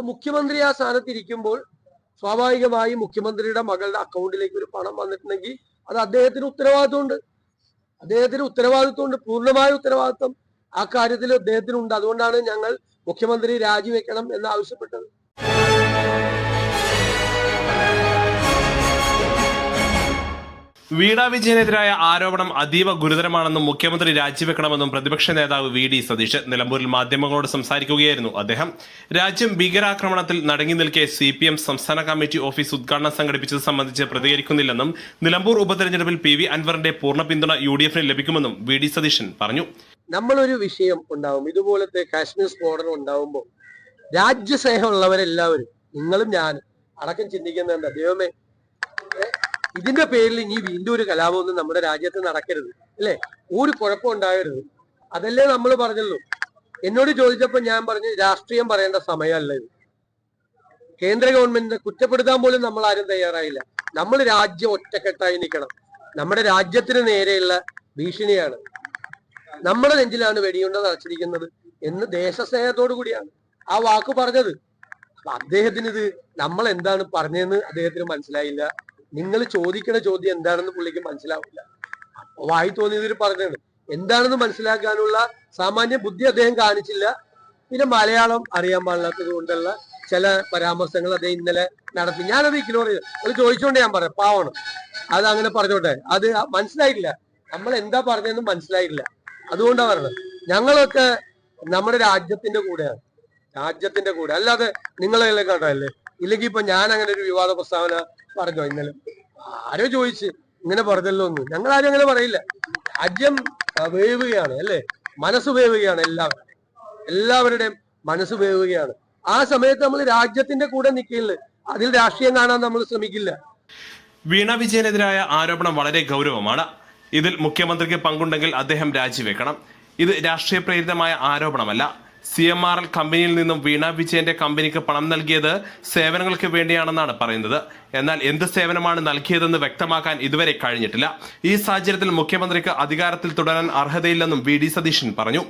അപ്പൊ മുഖ്യമന്ത്രി ആ സ്ഥാനത്ത് ഇരിക്കുമ്പോൾ സ്വാഭാവികമായി മുഖ്യമന്ത്രിയുടെ മകളുടെ അക്കൗണ്ടിലേക്ക് ഒരു പണം വന്നിട്ടുണ്ടെങ്കിൽ അത് അദ്ദേഹത്തിന് ഉത്തരവാദിത്വമുണ്ട്. അദ്ദേഹത്തിന് ഉത്തരവാദിത്വമുണ്ട് പൂർണമായ ഉത്തരവാദിത്വം ആ കാര്യത്തിൽ അദ്ദേഹത്തിനുണ്ട്. അതുകൊണ്ടാണ് ഞങ്ങൾ മുഖ്യമന്ത്രി രാജിവെക്കണം എന്ന് ആവശ്യപ്പെട്ടത്. വീണ വിജയനെതിരായ ആരോപണം അതീവ ഗുരുതരമാണെന്നും മുഖ്യമന്ത്രി രാജിവെക്കണമെന്നും പ്രതിപക്ഷ നേതാവ് വി ഡി സതീഷ് നിലമ്പൂരിൽ മാധ്യമങ്ങളോട് സംസാരിക്കുകയായിരുന്നു അദ്ദേഹം. രാജ്യം ഭീകരാക്രമണത്തിൽ നടങ്ങി നിൽക്കെ സി പി എം സംസ്ഥാന കമ്മിറ്റി ഓഫീസ് ഉദ്ഘാടനം സംഘടിപ്പിച്ചത് സംബന്ധിച്ച് പ്രതികരിക്കുന്നില്ലെന്നും നിലമ്പൂർ ഉപതെരഞ്ഞെടുപ്പിൽ പി വി അൻവറിന്റെ പൂർണ പിന്തുണ യു ഡി എഫിന് ലഭിക്കുമെന്നും വി ഡി സതീശൻ പറഞ്ഞു. നമ്മളൊരു വിഷയം ഉണ്ടാവും. ഇതുപോലത്തെ കാശ്മീർ സ്ഫോടനം ഉണ്ടാവുമ്പോൾ രാജ്യസ്നേഹമുള്ളവരെല്ലാവരും നിങ്ങളും ഞാനും അടക്കം ചിന്തിക്കുന്നുണ്ട്. ദൈവമേ ഇതിന്റെ പേരിൽ ഇനി വീണ്ടും ഒരു കലാപമൊന്നും നമ്മുടെ രാജ്യത്ത് നടക്കരുത് അല്ലെ? ഒരു കുഴപ്പം ഉണ്ടാകരുത്. അതല്ലേ നമ്മൾ പറഞ്ഞുള്ളൂ. എന്നോട് ചോദിച്ചപ്പോൾ ഞാൻ പറഞ്ഞു രാഷ്ട്രീയം പറയേണ്ട സമയമല്ല ഇത്. കേന്ദ്ര ഗവൺമെന്റിനെ കുറ്റപ്പെടുത്താൻ പോലും നമ്മൾ ആരും തയ്യാറായില്ല. നമ്മൾ രാജ്യം ഒറ്റക്കെട്ടായി നിൽക്കണം. നമ്മുടെ രാജ്യത്തിന് നേരെയുള്ള ഭീഷണിയാണ്. നമ്മുടെ നെഞ്ചിലാണ് വെടിയുണ്ട നടച്ചിരിക്കുന്നത് എന്ന് ദേശസ്നേഹത്തോടു കൂടിയാണ് ആ വാക്ക് പറഞ്ഞത്. അദ്ദേഹത്തിന് ഇത് നമ്മൾ എന്താണ് പറഞ്ഞതെന്ന് അദ്ദേഹത്തിന് മനസ്സിലായില്ല. നിങ്ങൾ ചോദിക്കണ ചോദ്യം എന്താണെന്ന് പുള്ളിക്ക് മനസ്സിലാവില്ല. വായി തോന്നിയതിൽ പറഞ്ഞത് എന്താണെന്ന് മനസ്സിലാക്കാനുള്ള സാമാന്യ ബുദ്ധി അദ്ദേഹം കാണിച്ചില്ല. പിന്നെ മലയാളം അറിയാൻ പാടില്ലാത്തത് കൊണ്ടുള്ള ചില പരാമർശങ്ങൾ അദ്ദേഹം ഇന്നലെ നടത്തി. ഞാനത് ഇഗ്നോർ ചെയ്തു. അത് ഞാൻ പറയാം പാവണം അത് അങ്ങനെ പറഞ്ഞോട്ടെ. അത് മനസ്സിലായിട്ടില്ല. നമ്മൾ എന്താ പറഞ്ഞതെന്ന് മനസ്സിലായിട്ടില്ല. അതുകൊണ്ടാണ് പറഞ്ഞത്. ഞങ്ങളൊക്കെ നമ്മുടെ രാജ്യത്തിന്റെ കൂടെയാണ്. രാജ്യത്തിന്റെ കൂടെ. അല്ലാതെ നിങ്ങളെല്ലാം കണ്ടല്ലേ ഇല്ലെങ്കിൽ ഇപ്പൊ ഞാൻ അങ്ങനെ ഒരു വിവാദ പ്രസ്താവന പറഞ്ഞോ ഇന്നലെ? ആരോ ചോദിച്ച്. ഇങ്ങനെ പറഞ്ഞല്ലോ ഒന്നും ഞങ്ങൾ ആരും അങ്ങനെ പറയില്ല. രാജ്യം വേവുകയാണ് അല്ലേ? മനസ്സ് വേവുകയാണ് എല്ലാവരും എല്ലാവരുടെയും മനസ്സ് വേവുകയാണ്. ആ സമയത്ത് നമ്മൾ രാജ്യത്തിന്റെ കൂടെ നിൽക്കില്ല. അതിൽ രാഷ്ട്രീയം കാണാൻ നമ്മൾ ശ്രമിക്കില്ല. വീണ വിജയനെതിരായ ആരോപണം വളരെ ഗൗരവമാണ്. ഇതിൽ മുഖ്യമന്ത്രിക്ക് പങ്കുണ്ടെങ്കിൽ അദ്ദേഹം രാജിവെക്കണം. ഇത് രാഷ്ട്രീയ പ്രേരിതമായ ആരോപണമല്ല. സി എം ആർ എൽ കമ്പനിയിൽ നിന്നും വീണ വിജയന്റെ കമ്പനിക്ക് പണം നൽകിയത് സേവനങ്ങൾക്ക് വേണ്ടിയാണെന്നാണ് പറയുന്നത്. എന്നാൽ എന്ത് സേവനമാണ് നൽകിയതെന്ന് വ്യക്തമാക്കാൻ ഇതുവരെ കഴിഞ്ഞിട്ടില്ല. ഈ സാഹചര്യത്തിൽ മുഖ്യമന്ത്രിക്ക് അധികാരത്തിൽ തുടരാൻ അർഹതയില്ലെന്നും വി ഡി സതീശൻ പറഞ്ഞു.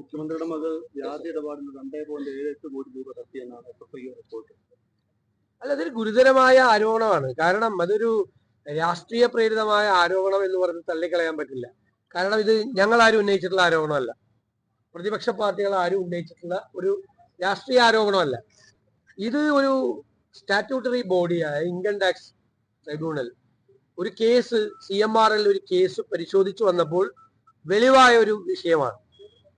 മുഖ്യമന്ത്രിയുടെ മകൾ വ്യാജ ഇടപാടിന് രണ്ടേ പോയിന്റ് ഏഴ് എട്ട് കോടി രൂപ തട്ടിയെന്നാണ് റിപ്പോർട്ട് അല്ല അതൊരു ഗുരുതരമായ ആരോപണമാണ്. കാരണം അതൊരു രാഷ്ട്രീയ പ്രേരിതമായ ആരോപണം എന്ന് പറഞ്ഞ് തള്ളിക്കളയാൻ പറ്റില്ല. കാരണം ഇത് ഞങ്ങൾ ആരും ഉന്നയിച്ചിട്ടുള്ള ആരോപണമല്ല. പ്രതിപക്ഷ പാർട്ടികൾ ആരും ഉന്നയിച്ചിട്ടുള്ള ഒരു രാഷ്ട്രീയ ആരോപണമല്ല. ഇത് ഒരു സ്റ്റാറ്റ്യൂട്ടറി ബോഡിയായ ഇൻകം ടാക്സ് ട്രൈബ്യൂണൽ ഒരു case C M R L ഒരു കേസ് പരിശോധിച്ചു വന്നപ്പോൾ വെളിവായ ഒരു വിഷയമാണ്.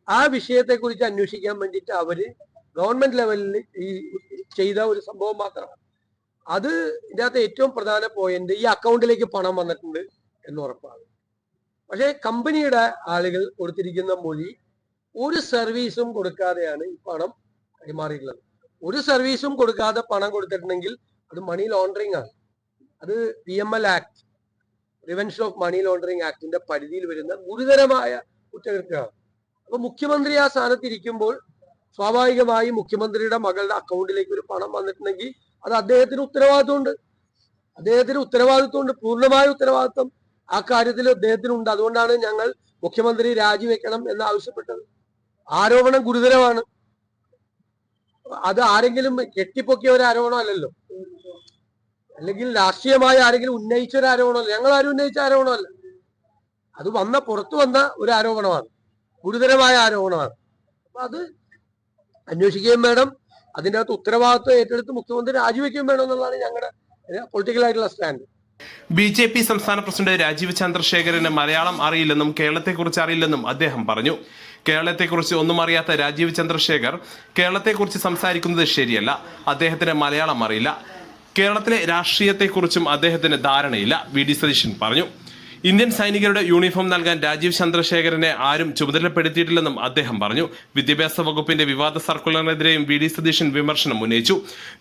ആ വിഷയത്തെക്കുറിച്ച് അന്വേഷിക്കാൻ വേണ്ടിയിട്ട് അവർ ഗവൺമെന്റ് ലെവലിൽ ഈ ചെയ്ത ഒരു സംഭവം മാത്രമാണ് അത് ഇതിനകത്ത് ഏറ്റവും പ്രധാന പോയിന്റ് ഈ അക്കൗണ്ടിലേക്ക് പണം വന്നിട്ടുണ്ട് എന്ന് ഉറപ്പാണ്. പക്ഷേ കമ്പനിയുടെ ആളുകൾ കൊടുത്തിരിക്കുന്ന മൊഴി ഒരു സർവീസും കൊടുക്കാതെയാണ് ഈ പണം കൈമാറിയിട്ടുള്ളത്. ഒരു സർവീസും കൊടുക്കാതെ പണം കൊടുത്തിട്ടുണ്ടെങ്കിൽ അത് മണി ലോണ്ടറിങ് ആണ്. അത് P M L act prevention of money laundering ആക്ടിന്റെ പരിധിയിൽ വരുന്ന ഗുരുതരമായ കുറ്റകൃത്യമാണ്. അപ്പൊ മുഖ്യമന്ത്രി ആ സ്ഥാനത്ത് ഇരിക്കുമ്പോൾ സ്വാഭാവികമായി മുഖ്യമന്ത്രിയുടെ മകളുടെ അക്കൗണ്ടിലേക്ക് ഒരു പണം വന്നിട്ടുണ്ടെങ്കിൽ അത് അദ്ദേഹത്തിന് ഉത്തരവാദിത്വമുണ്ട്. അദ്ദേഹത്തിന് ഉത്തരവാദിത്വമുണ്ട് പൂർണമായ ഉത്തരവാദിത്വം ആ കാര്യത്തിൽ അദ്ദേഹത്തിനുണ്ട്. അതുകൊണ്ടാണ് ഞങ്ങൾ മുഖ്യമന്ത്രി രാജിവെക്കണം എന്ന് ആവശ്യപ്പെട്ടത്. ആരോപണം ഗുരുതരമാണ്. അത് ആരെങ്കിലും കെട്ടിപ്പൊക്കിയ ഒരു ആരോപണമല്ലല്ലോ അല്ലെങ്കിൽ രാഷ്ട്രീയമായി ആരെങ്കിലും ഉന്നയിച്ച ഒരു ആരോപണമല്ല ഞങ്ങൾ ആരും ഉന്നയിച്ച ആരോപണമല്ല അത് വന്ന പുറത്തു വന്ന ഒരു ആരോപണമാണ്. ഗുരുതരമായ ആരോപണമാണ്. അപ്പൊ അത് അന്വേഷിക്കുകയും വേണം. അതിന്റെ അകത്ത് ഉത്തരവാദിത്വം ഏറ്റെടുത്ത് മുഖ്യമന്ത്രി രാജിവെക്കുകയും വേണം എന്നുള്ളതാണ് ഞങ്ങളുടെ പൊളിറ്റിക്കൽ ആയിട്ടുള്ള സ്റ്റാൻഡ്. ബി ജെ പി സംസ്ഥാന പ്രസിഡന്റ് രാജീവ് ചന്ദ്രശേഖരന് മലയാളം അറിയില്ലെന്നും കേരളത്തെക്കുറിച്ച് അറിയില്ലെന്നും അദ്ദേഹം പറഞ്ഞു. കേരളത്തെക്കുറിച്ച് ഒന്നും അറിയാത്ത രാജീവ് ചന്ദ്രശേഖർ കേരളത്തെക്കുറിച്ച് സംസാരിക്കുന്നത് ശരിയല്ല. അദ്ദേഹത്തിന് മലയാളം അറിയില്ല. കേരളത്തിലെ രാഷ്ട്രീയത്തെക്കുറിച്ചും അദ്ദേഹത്തിന് ധാരണയില്ല. വി ഡി സതീശൻ പറഞ്ഞു. ഇന്ത്യൻ സൈനികരുടെ യൂണിഫോം നൽകാൻ രാജീവ് ചന്ദ്രശേഖരനെ ആരും ചുമതലപ്പെടുത്തിയിട്ടില്ലെന്നും അദ്ദേഹം പറഞ്ഞു. വിദ്യാഭ്യാസ വകുപ്പിന്റെ വിവാദ സർക്കുലറിനെതിരെയും വി ഡി സതീശൻ വിമർശനം ഉന്നയിച്ചു.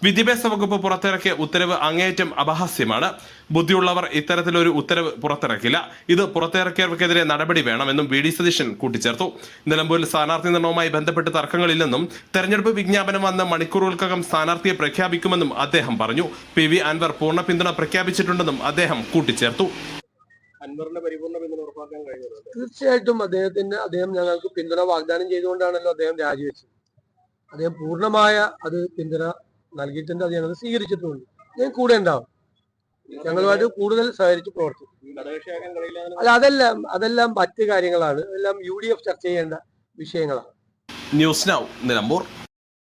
വിദ്യാഭ്യാസ വകുപ്പ് പുറത്തിറക്കിയ ഉത്തരവ് അങ്ങേയറ്റം അപഹാസ്യമാണ്. ബുദ്ധിയുള്ളവർ ഇത്തരത്തിലൊരു ഉത്തരവ് പുറത്തിറക്കില്ല. ഇത് പുറത്തിറക്കിയവർക്കെതിരെ നടപടി വേണമെന്നും വി ഡി സതീശൻ കൂട്ടിച്ചേർത്തു. നിലമ്പൂരിൽ സ്ഥാനാർത്ഥി നിർണവുമായി ബന്ധപ്പെട്ട് തർക്കങ്ങളില്ലെന്നും തെരഞ്ഞെടുപ്പ് വിജ്ഞാപനം വന്ന മണിക്കൂറുകൾക്കകം സ്ഥാനാർത്ഥിയെ പ്രഖ്യാപിക്കുമെന്നും അദ്ദേഹം പറഞ്ഞു. പി വി അൻവർ പൂർണ പിന്തുണ പ്രഖ്യാപിച്ചിട്ടുണ്ടെന്നും അദ്ദേഹം കൂട്ടിച്ചേർത്തു. അൻവറിന്റെ പരിപൂർണ പിന്തുണ ഉറപ്പാക്കാൻ കഴിഞ്ഞത് തീർച്ചയായിട്ടും അദ്ദേഹത്തിന് അദ്ദേഹം ഞങ്ങൾക്ക് പിന്തുണ വാഗ്ദാനം ചെയ്തുകൊണ്ടാണല്ലോ അദ്ദേഹം രാജിവെച്ചത്. അദ്ദേഹം പൂർണമായ അത് പിന്തുണ നൽകിയിട്ടുണ്ട് അത് ഞങ്ങൾ സ്വീകരിച്ചിട്ടുണ്ട്. ഞാൻ കൂടെ ഉണ്ടാവും. ഞങ്ങളുമായിട്ട് കൂടുതൽ സഹകരിച്ച് പ്രവർത്തിക്കും. അല്ല അതെല്ലാം അതെല്ലാം മറ്റു കാര്യങ്ങളാണ്. എല്ലാം യു ഡി എഫ് ചർച്ച ചെയ്യേണ്ട വിഷയങ്ങളാണ്. News now Nilambur.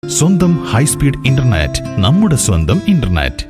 സ്വന്തം ഹൈസ്പീഡ് ഇന്റർനെറ്റ് നമ്മുടെ സ്വന്തം ഇന്റർനെറ്റ്.